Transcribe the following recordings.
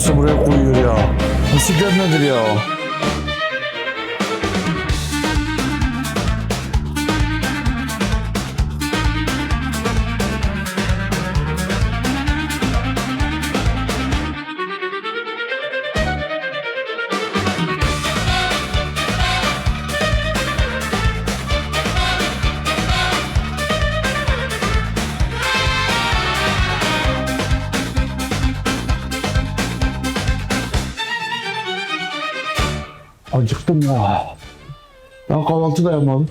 Bulsa buraya koyuyor ya. Bisiklet nedir ya? Ya. Ben kahvaltı da yapmadım.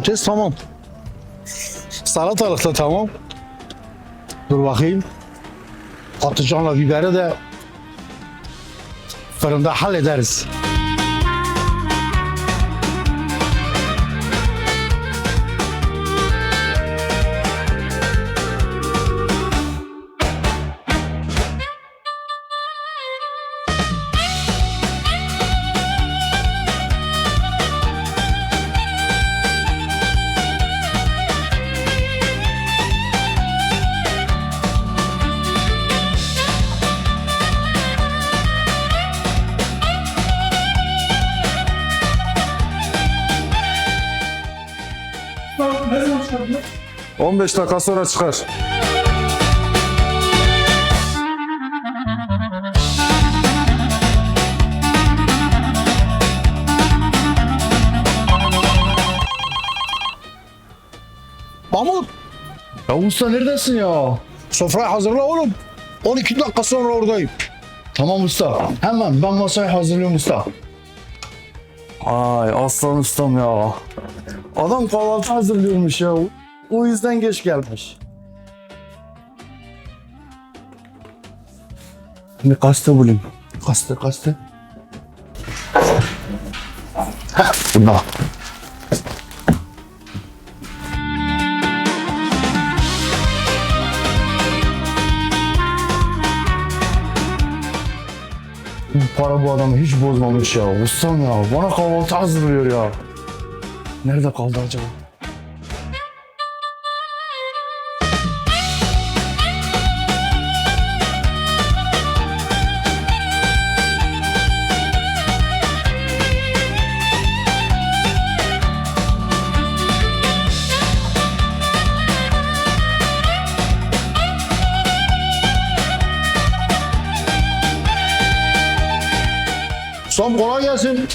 Domates tamam. Salatalık da tamam. Dur bakayım. Patlıcanla biberi de fırında hallederiz. Ne zaman çıkardın? 15 dakika sonra çıkar. Mahmut Ya usta neredesin ya? sofrayı hazırla oğlum. 12 dakika sonra oradayım. Tamam usta. Hemen ben masayı hazırlıyorum usta. Ay aslan ustam ya. Adam kahvaltı hazırlıyormuş ya. O yüzden geç gelmiş. Şimdi gazete bulayım. Gazete, gazete. Heh, bunda. Bu para bu adamı hiç bozmamış ya. Ustam ya. Bana kahvaltı hazırlıyor ya. Nerede kaldı acaba?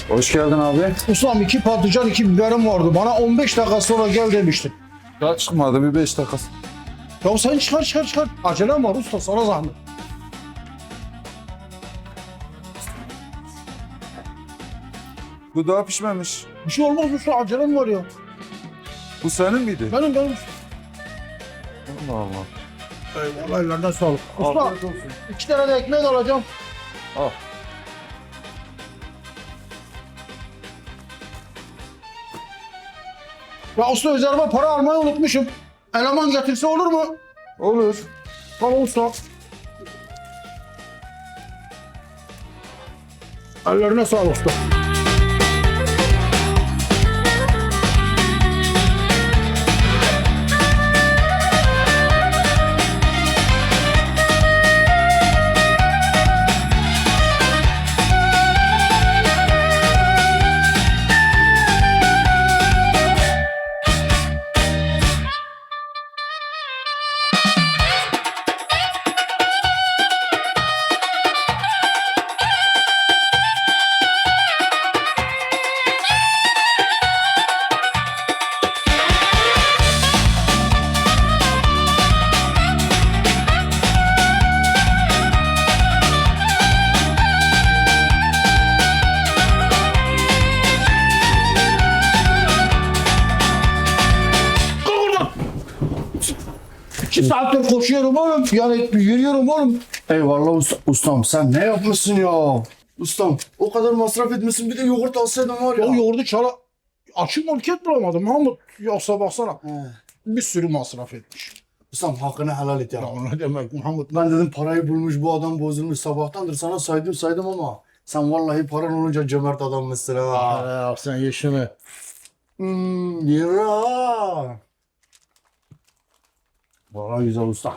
Hoş geldin abi. Ustam iki patlıcan iki biberim vardı. Bana 15 dakika sonra gel demiştin. Ya çıkmadı bir 5 dakika. Ya sen çıkar çıkar çıkar. Acelem var usta sana zahmet. Bu daha pişmemiş. Bir şey olmaz usta acelem var ya. Bu senin miydi? Benim benim. Allah Allah. Eyvallah ellerine sağlık. Usta Afiyet olsun. iki tane de ekmek alacağım. Al. Ya usta üzerime para almayı unutmuşum. Eleman getirse olur mu? Olur. Tamam usta. Ellerine sağlık usta. Saattir koşuyorum oğlum. Yani yürüyorum oğlum. Eyvallah usta, ustam sen ne yapmışsın ya? Ustam o kadar masraf etmişsin bir de yoğurt alsaydın var Ya ya. yoğurdu çala... Açık market bulamadım Mahmut. Yoksa baksana. He. Bir sürü masraf etmiş. Ustam hakkını helal et ya. Ya ne demek Mahmut? Ben dedim parayı bulmuş bu adam bozulmuş sabahtandır sana saydım saydım ama sen vallahi paran olunca cömert adammışsın ha. Aa, sen yaşını. Hmm, lira. Vallahi güzel usta.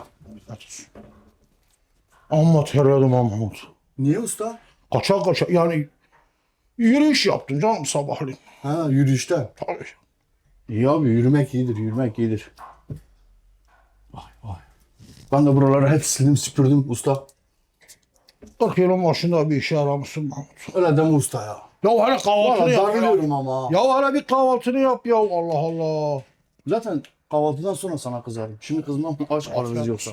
Amma terledim Mahmut. Niye usta? Kaça kaça yani yürüyüş yaptım canım sabahleyin. Ha yürüyüşte. Tabii. İyi abi yürümek iyidir, yürümek iyidir. Vay vay. Ben de buraları hep sildim süpürdüm usta. 40 yılın başında bir işe yaramışsın Mahmut. Öyle deme usta ya. Ya hele kahvaltını Valla yap ya. darılıyorum ama. Ya hele bir kahvaltını yap ya Allah Allah. Zaten kahvaltıdan sonra sana kızarım. Şimdi kızmam aç kalırız yoksa.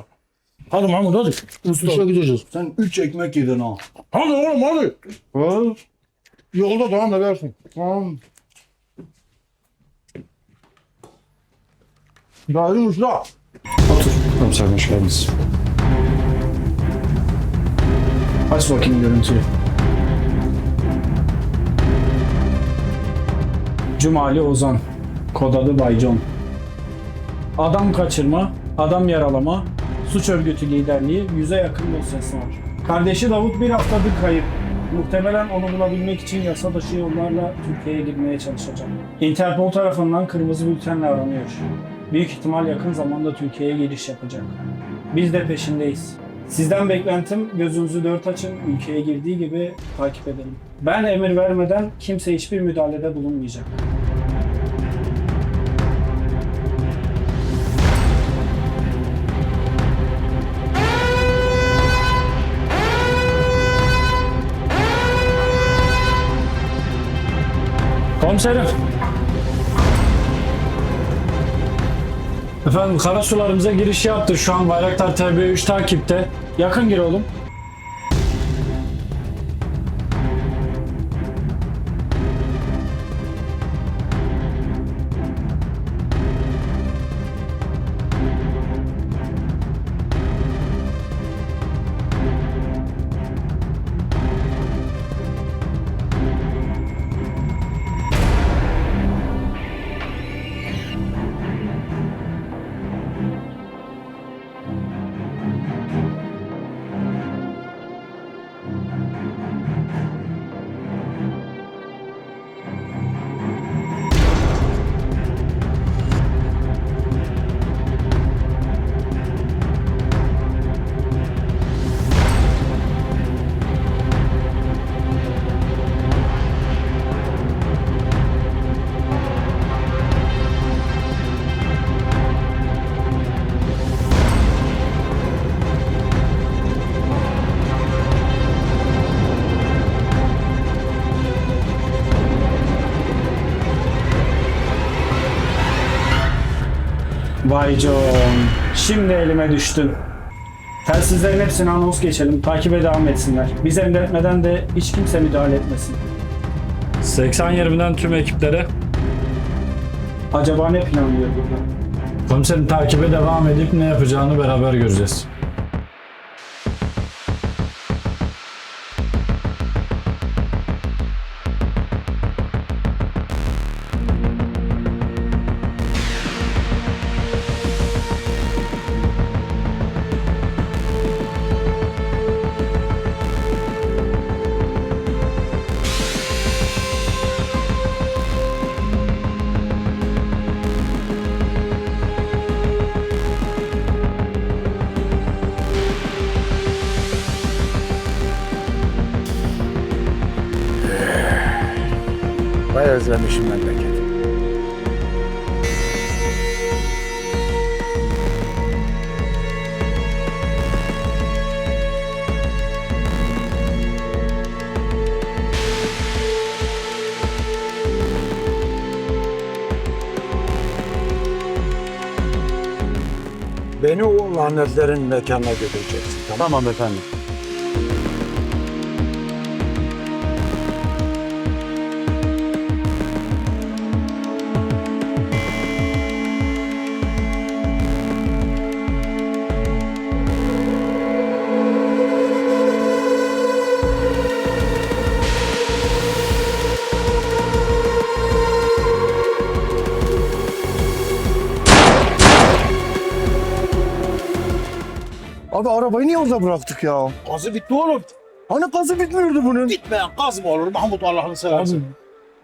Hadi Mahmut hadi. Usta. İşe gideceğiz. Sen 3 ekmek yedin ha. Hadi oğlum hadi. Ha? Yolda devam edersin. Tamam. Gayrı usta. Otur. Komiser hoş geldiniz. Aç bakayım görüntüyü. Cumali Ozan. Kod adı Baycon. Adam kaçırma, adam yaralama, suç örgütü liderliği yüze yakın dosyası var. Kardeşi Davut bir haftadır kayıp. Muhtemelen onu bulabilmek için yasa dışı yollarla Türkiye'ye girmeye çalışacak. Interpol tarafından kırmızı bültenle aranıyor. Büyük ihtimal yakın zamanda Türkiye'ye giriş yapacak. Biz de peşindeyiz. Sizden beklentim gözünüzü dört açın, ülkeye girdiği gibi takip edelim. Ben emir vermeden kimse hiçbir müdahalede bulunmayacak. Komiserim. Efendim karasularımıza giriş yaptı. Şu an Bayraktar TB3 takipte. Yakın gir oğlum. Vay John. Şimdi elime düştün. Telsizlerin hepsini anons geçelim. Takibe devam etsinler. Biz emretmeden de hiç kimse müdahale etmesin. 80-20'den tüm ekiplere Acaba ne planlıyor burada? komiserin takibe devam edip ne yapacağını beraber göreceğiz. Özlemişim memleketi. Beni o lanetlerin mekanına götüreceksin. Tamam. Tamam efendim. Abi arabayı niye orada bıraktık ya? Gazı bitti oğlum. Hani gazı bitmiyordu bunun? Bitmeyen gaz mı olur Mahmut Allah'ını seversen?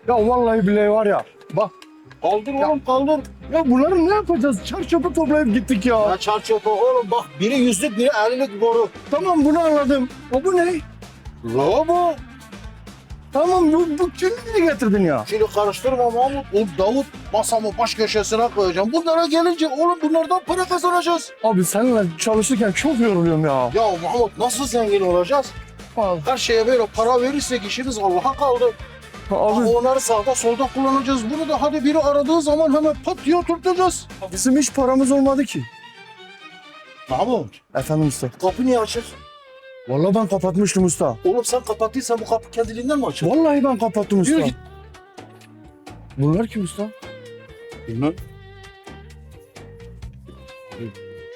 Ya vallahi billahi var ya. Bak Kaldır oğlum kaldır. ya bunları ne yapacağız? Çar çöpü toplayıp gittik ya. Ya çarçöpü oğlum bak biri yüzlük biri ellilik boru. Tamam bunu anladım. O bu ne? Lavabo. Tamam bu, bu niye getirdin ya? Şimdi karıştırma Mahmut. O Davut masamı baş köşesine koyacağım. Bunlara gelince oğlum bunlardan para kazanacağız. Abi seninle çalışırken çok yoruluyorum ya. Ya Mahmut nasıl zengin olacağız? Abi, Her şeye böyle para verirsek işimiz Allah'a kaldı. abi Onları sağda solda kullanacağız. Bunu da hadi biri aradığı zaman hemen pat diye oturtacağız. bizim hiç paramız olmadı ki. Mahmut Efendim usta. kapı niye açık? Vallahi ben kapatmıştım usta. Oğlum sen kapattıysan bu kapı kendiliğinden mi açık? Vallahi ben kapattım usta. Yürü git. Bunlar kim usta? Bilmem.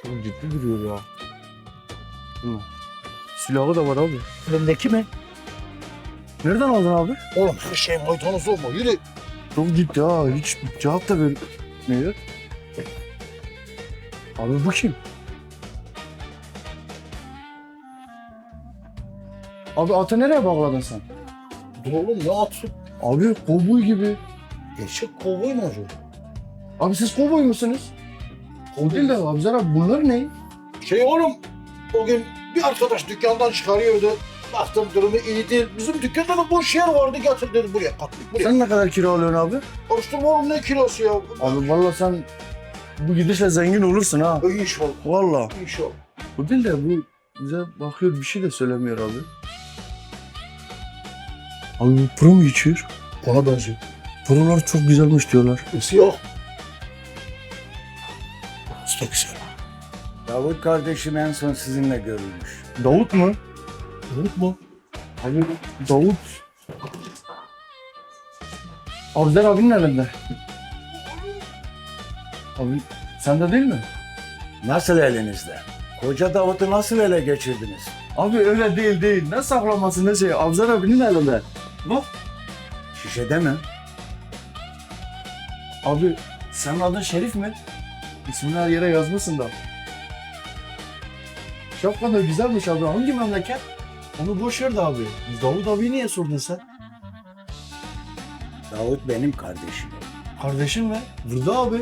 Çok ciddi duruyor ya. Hı. Silahı da var abi. Elindeki mi? Nereden aldın abi? Oğlum her şey maydanoz olma. Yürü. Çok ciddi ha. Hiç cevap da vermiyor. Abi bu kim? Abi atı nereye bağladın sen? Oğlum ne atın? Abi kovboy gibi. Gerçek kovboy mu acaba? Abi siz kovboy musunuz? O değil de abi bunlar ne? Şey oğlum o gün bir arkadaş dükkandan çıkarıyordu. Baktım durumu iyi değil. Bizim dükkanda da boş yer vardı. Getir dedi buraya katlayıp buraya. Sen ne kadar kira alıyorsun abi? Karıştırma oğlum ne kilosu ya? Abi valla sen bu gidişle zengin olursun ha. Oldu. Valla. Oldu. Bu değil de bu bize bakıyor bir şey de söylemiyor abi. Abi bu pro mu içiyor? Ona benziyor. Prolar çok güzelmiş diyorlar. Siyah. Usta güzel. Davut kardeşim en son sizinle görülmüş. Davut mu? Unut mu? Abi Davut. Abzer abinin elinde. Abi sende değil mi? Nasıl elinizde? Koca Davut'u nasıl ele geçirdiniz? Abi öyle değil değil. Ne saklaması ne şey. Abzer abinin elinde. Bak. Şişede mi? Abi senin adın Şerif mi? İsmini her yere yazmışsın da. Şapkan da güzelmiş abi. Hangi memleket? Onu boş ver de abi. Davut abi niye sordun sen? Davut benim kardeşim. Kardeşin mi? Burada abi.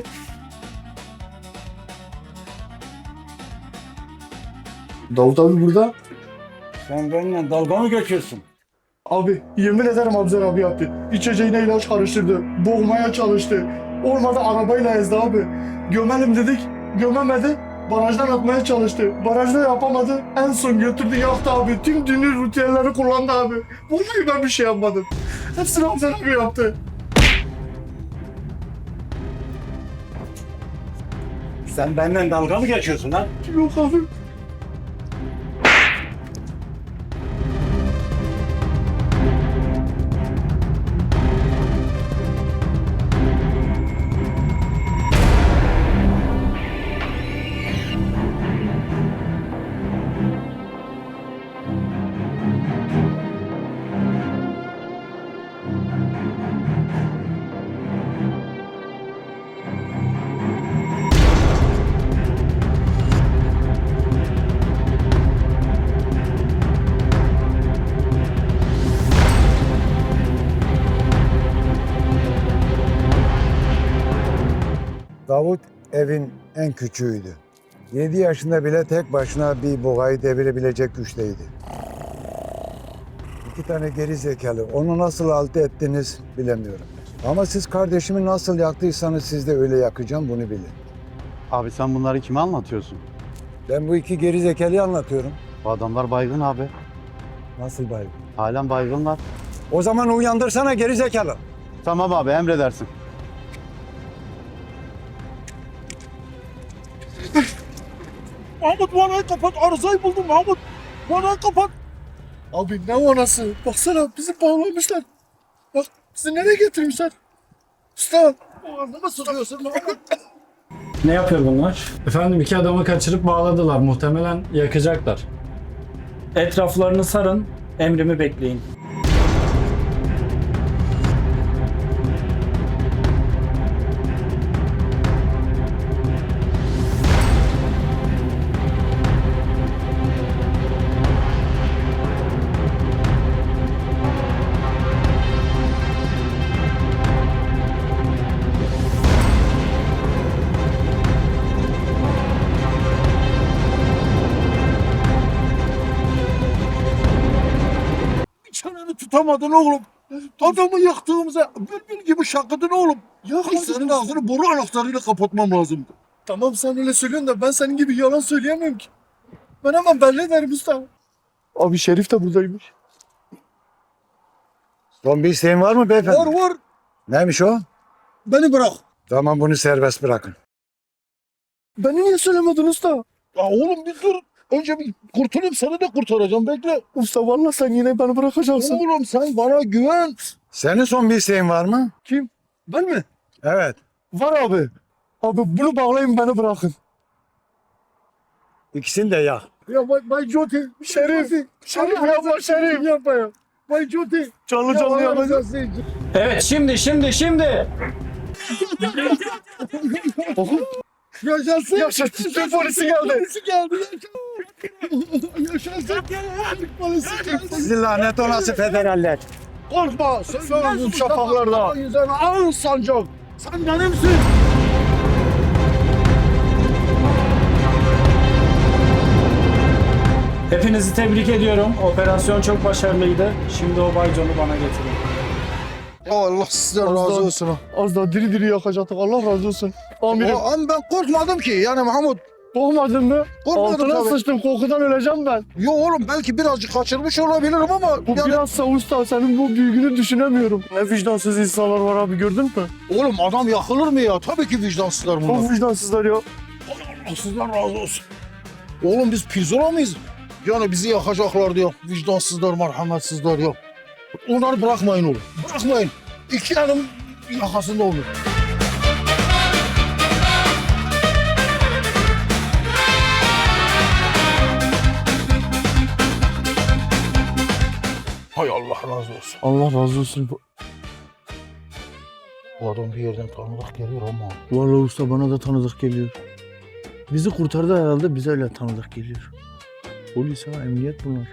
Davut abi burada. Sen benimle dalga mı geçiyorsun? Abi yemin ederim Abzer abi yaptı. İçeceğine ilaç karıştırdı. Boğmaya çalıştı. Olmadı arabayla ezdi abi. Gömelim dedik. Gömemedi. Barajdan atmaya çalıştı. Barajda yapamadı. En son götürdü yaktı abi. Tüm dünür rutinleri kullandı abi. Vallahi ben bir şey yapmadım. Hepsini Abzer abi yaptı. Sen benimle dalga mı geçiyorsun ha? Yok abi. Evin en küçüğüydü. 7 yaşında bile tek başına bir bogayı devirebilecek güçteydi. İki tane geri zekalı. Onu nasıl alt ettiniz bilemiyorum. Ama siz kardeşimi nasıl yaktıysanız siz de öyle yakacağım bunu bilin. Abi sen bunları kime anlatıyorsun? Ben bu iki geri zekalıyı anlatıyorum. Bu adamlar baygın abi. Nasıl baygın? Halen baygınlar. O zaman uyandırsana geri zekalı. Tamam abi emredersin. Mahmut vanayı kapat. Arızayı buldum Mahmut. Vanayı kapat. Abi ne vanası? Baksana bizi bağlamışlar. Bak bizi nereye getirmişler? Usta. Sıkıyorsun Mahmut. Ne yapıyor bunlar? Efendim iki adamı kaçırıp bağladılar. Muhtemelen yakacaklar. Etraflarını sarın, emrimi bekleyin. Tutamadın oğlum. Adamı yaktığımıza bülbül gibi şakıdın oğlum. Ya senin ağzını boru anahtarıyla kapatmam lazımdı. Tamam sen öyle söylüyorsun da ben senin gibi yalan söyleyemem ki. Ben hemen belli ederim usta. Abi Şerif de buradaymış. Son bir isteğin var mı beyefendi? Var var. Neymiş o? Beni bırak. Tamam bunu serbest bırakın. Beni niye söylemedin usta? Ya oğlum bir dur. Önce bir kurtulayım seni de kurtaracağım bekle. Usta vallahi sen yine beni bırakacaksın. Oğlum sen bana güven. Senin son bir isteğin var mı? Kim? Ben mi? Evet. Var abi. Abi bunu bağlayın beni bırakın. İkisini de yak. Ya Bay, Bay Joti. Şerif. Şerif yapma Şerif. Yapma ya. Bay Joti. Canlı Ya canlı yapacağız. Evet şimdi şimdi şimdi. Yaşasın. Yaşasın. Türk polisi geldi. Polisi geldi. Yaşasın. Türk polisi geldi. Sizi lanet olası federaller. Korkma. Sen ben şafaklarda. Yüzüne al sancak. Sen benimsin. Hepinizi tebrik ediyorum. Operasyon çok başarılıydı. Şimdi o Baycon'u bana getirin. Allah sizden razı olsun. Az daha diri diri yakacaktık. Allah razı olsun. Amirim. O an ben korkmadım ki. Yani Mahmut. Korkmadın mı? Korkmadım Altına tabii. sıçtım. Korkudan öleceğim ben. Yo oğlum belki birazcık kaçırmış olabilirim ama Bu yani, biraz usta. Senin bu büyüğünü düşünemiyorum. Ne vicdansız insanlar var abi gördün mü? oğlum adam yakılır mı ya? Tabii ki vicdansızlar bunlar. Çok vicdansızlar ya. Allah sizden razı olsun. Oğlum biz pirzola mıyız? Yani bizi yakacaklar diyor. Vicdansızlar, merhametsizler ya. Onları bırakmayın oğlum. Bırakmayın. İki yanım yakasında olur. Hay Allah razı olsun. Allah razı olsun. Bu adam bir yerden tanıdık geliyor ama. Vallahi usta bana da tanıdık geliyor. Bizi kurtardı herhalde bize öyle tanıdık geliyor. Polis ha emniyet bunlar.